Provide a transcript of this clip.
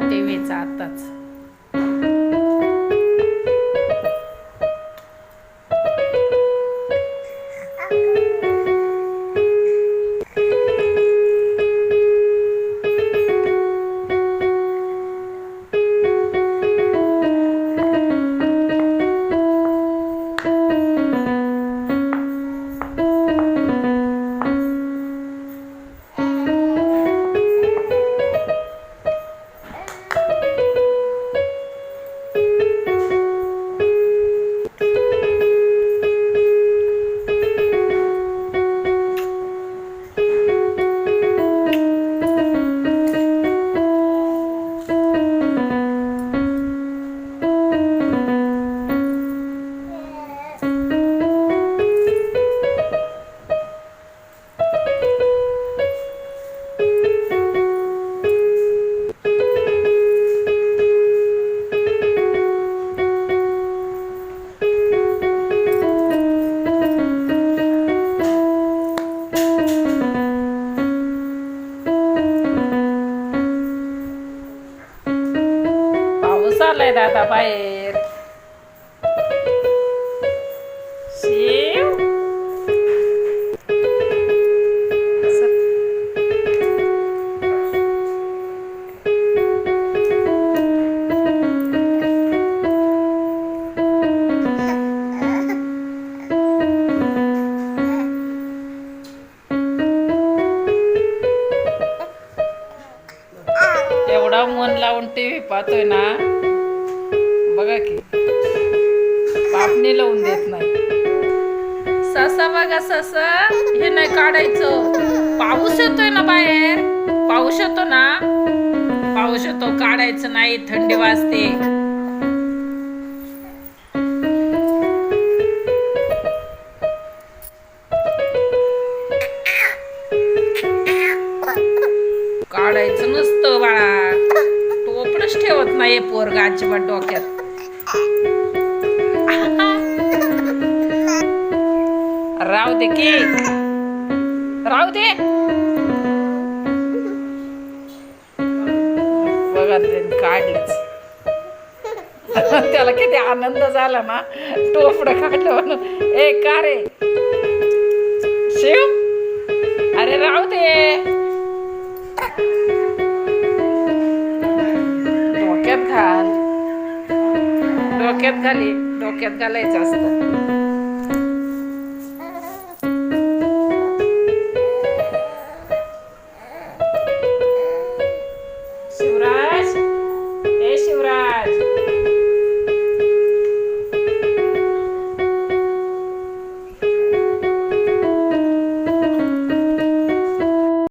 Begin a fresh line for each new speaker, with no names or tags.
देवेचा आत्ताच पाऊस आलाय दादा बाहेर शिव स- एवढा मन लावून टीव्ही पाहतोय ना. बघा की. पापणी लावून देत नाही. ससा बघा ससा. हे नाही काढायचं. पाऊस येतोय ना बाहेर. पाऊस येतो ना. पाऊस येतो. काढायचं नाही. थंडी वाजते. काढायचं नसतं बाळा. टोपडच ठेवत नाही पोरगा अजिबात डोक्यात. राहू दे की. राहू दे. बघा काढलंच त्याला किती आनंद झाला ना. टोपड काढलं म्हणून. ए का रे? शिव? अरे राहू दे. डोक्यात घाल. डोक्यात घाली डोक्यात घालायचं असतं.